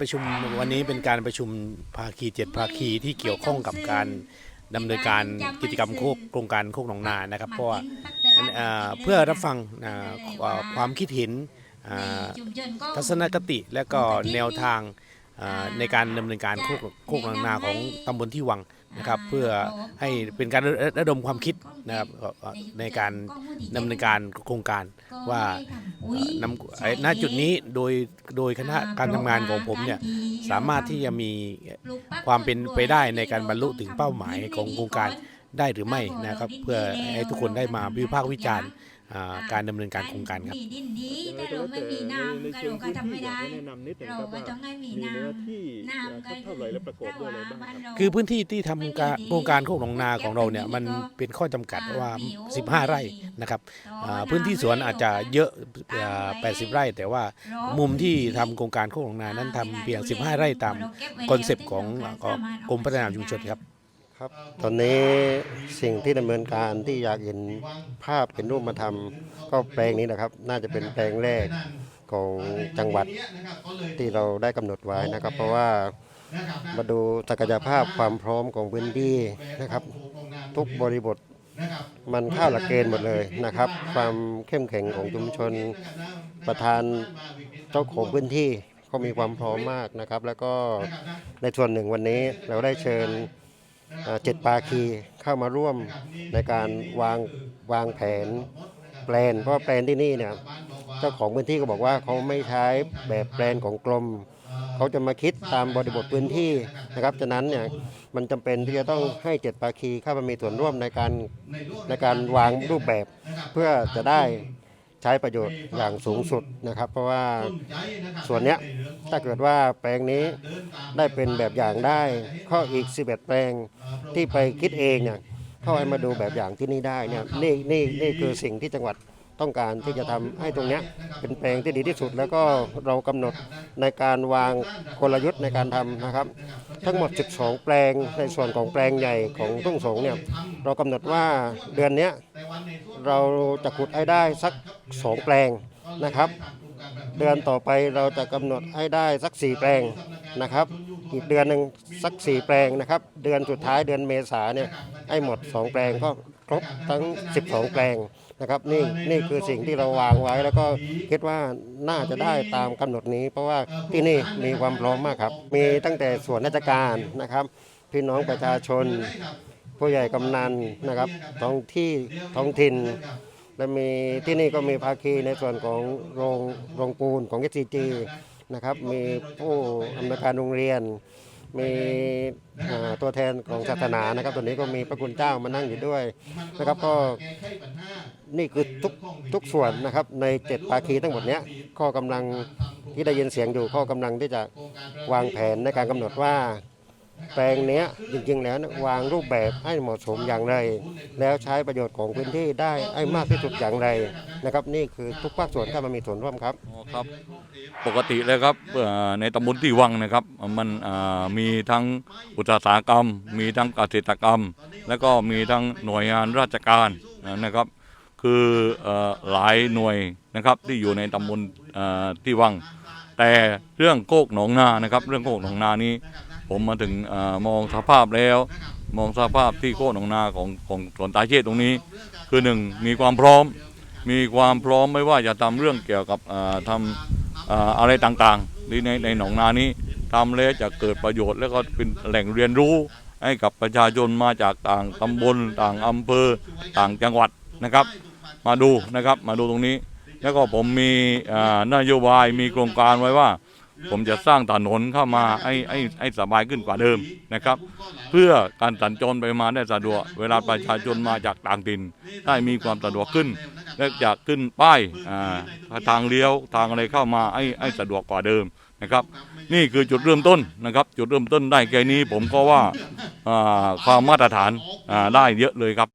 ประชุมวันนี้เป็นการประชุมภาคีเจ็ดภาคีที่เกี่ยวข้องกับการดำเนินการกิจกรรมโคกโครงการโคกหนองนานะครับ เพราะว่าเอ่อเพื่อรับฟังอ่าความคิดเห็นอ่าทัศนคติและก็แนวทาง ในการดำเนินการโคกโคกหนองนาของตำบลที่วังนะครับ เพื่อให้เป็นการระระดมความคิดนะครับในการดำเนินการโครงการว่าเอ่อนำไอ้ณจุดนี้โดยโดยคณะการทำงานของผมเนี่ยสามารถที่จะมีความเป็นไปได้ในการบรรลุถึงเป้าหมายของโครงการได้หรือไม่นะครับ เพื่อให้ทุกคนได้มาวิพากษ์วิจารณ์อ่า การดำเนินการโครงการครับมีดินดีแต่เราไม่มีน้ำก็เราก็ทำไม่ได้แนะนำนิดหนึงเราครับก็ว่าต้องให้มีมีน้เนื้อที่ำน้ำก็เท่าไหร่และประกอบด้วยอะไรบ้างครับคือพื้นที่ที่ทำการโครงการโคกหนองนาของเราเนี่ยมันเป็นข้อจำกัดว่า 15 ไร่นะครับอ่าพื้นที่สวนอาจจะเยอะอ่า80 ไร่ แต่ว่ามุมที่ทำโครงการโคกหนองนานั้นทำเพียง 15 ไร่ตามคอนเซปต์ของของกรมพัฒนาชุมชนครับ ครับ ตอนนี้สิ่งที่ดำเนินการที่อยากเห็นภาพเห็นรูปมาทำก็แปลงนี้นะครับ น่าจะเป็นแปลงแรกของจังหวัดที่เราได้กำหนดไว้นะครับ เพราะว่ามาดูศักยภาพความพร้อมของพื้นที่นะครับ ทุกบริบทมันเข้าหลักเกณฑ์หมดเลยนะครับ ความเข้มแข็งของชุมชนประธานเจ้าของพื้นที่ก็มีความพร้อมมากนะครับ แล้วก็ในส่วนหนึ่งวันนี้เราได้เชิญ เจ็ดปาคีเข้ามาร่วมในการวางวางแผนแปลนเพราะแปลนที่นี่เนี่ยเจ้าของพื้นที่ก็บอกว่าเขาไม่ใช้แบบแปลนของกรมเขาจะมาคิดตามบริบทพื้นที่นะครับฉะนั้นเนี่ยมันจำเป็นที่จะต้องให้เจ็ดปาคีเข้ามามีส่วนร่วมในการในการวางรูปแบบเพื่อจะได้ ใช้ประโยชน์อย่างสูงสุดนะครับ เพราะว่าส่วนเนี้ยถ้าเกิดว่าแปลงนี้ได้เป็นแบบอย่างได้ข้ออีก 11 แปลงที่ไปคิดเองเนี่ยเข้าให้มาดูแบบอย่างที่นี่ได้เนี่ยนี่นี่นี่คือสิ่งที่จังหวัด ต้องการที่จะทำให้ตรงเนี้ยเป็นแปลงที่ดีที่สุด แล้วก็เรากำหนดในการวางกลยุทธ์ในการทำนะครับ ทั้งหมด 12 แปลงในส่วนของแปลงใหญ่ของทุ่งสงเนี่ยเรากำหนดว่าเดือนเนี้ยเราจะขุดให้ได้สัก 2 แปลงนะครับ เดือนต่อไปเราจะกำหนดให้ได้สัก 4 แปลงนะครับ อีกเดือนหนึ่งสัก4แปลงนะครับ เดือนสุดท้ายเดือนเมษาเนี่ยให้หมด 2 แปลงก็ครบทั้ง 12 แปลงนะครับนี่นี่คือสิ่งที่เราวางไว้แล้วก็คิดว่าน่าจะได้ตามกำหนดนี้ เพราะว่าที่นี่มีความพร้อมมากครับ มีตั้งแต่ส่วนราชการนะครับ พี่น้องประชาชน ผู้ใหญ่กำนันนะครับท้องที่ท้องถิ่นและมีที่นี่ก็มีภาคีในส่วนของโรงโรงปูนของ s c g นะครับ มีผู้อำนวยการโรงเรียน มีตัวแทนของศาสนานะครับตัวนี้ก็มีพระคุณเจ้ามานั่งอยู่ด้วยนะครับก็นี่คือทุกทุกส่วนนะครับในเจ็ดภาคีทั้งหมดเนี้ยข้อกำลังที่ได้ยินเสียงอยู่ข้อกำลังที่จะวางแผนในการกำหนดว่า แปลงเนี้ยจริงๆแล้ววางรูปแบบให้เหมาะสมอย่างไร แล้วใช้ประโยชน์ของพื้นที่ได้ให้มากที่สุดอย่างไรนะครับ นี่คือทุกภาคส่วนเข้ามามีส่วนร่วมครับ อ๋อครับปกติเลยครับเอ่อในตำบลที่วังนะครับมันอ่ามีทั้งอุตสาหกรรม มีทั้งเกษตรกรรม แล้วก็มีทั้งหน่วยงานราชการนะครับ คือเอ่อหลายหน่วยนะครับที่อยู่ในตำบลเอ่อที่วัง แต่เรื่องโคกหนองนานะครับ เรื่องโคกหนองนานี้ ผมมาถึงอมองสภาพแล้ว มองสภาพที่โคกหนองนาของของสวนตาเชษตรงนี้ คือหนึ่งมีความพร้อม มีความพร้อมไม่ว่าจะทำเรื่องเกี่ยวกับทำอะไรต่างๆในในในหนองนานี้ทำแล้วจะเกิดประโยชน์แล้วก็เป็นแหล่งเรียนรู้ให้กับประชาชนมาจากต่างตำบลต่างอำเภอต่างจังหวัดนะครับ มาดูนะครับมาดูตรงนี้ แล้วก็ผมมีนโยบายมีโครงการไว้ว่า ผมจะสร้างถนนเข้ามาให้ให้ให้สบายขึ้นกว่าเดิมนะครับ เพื่อการสัญจรไปมาได้สะดวก เวลาประชาชนมาจากต่างถิ่นได้มีความสะดวกขึ้นและจะขึ้นป้ายอ่าทางเลี้ยวทางอะไรเข้ามาให้ให้สะดวกกว่าเดิมนะครับ นี่คือจุดเริ่มต้นนะครับ จุดเริ่มต้นได้แค่นี้ผมก็ว่าอ่าความมาตรฐานอ่าได้เยอะเลยครับ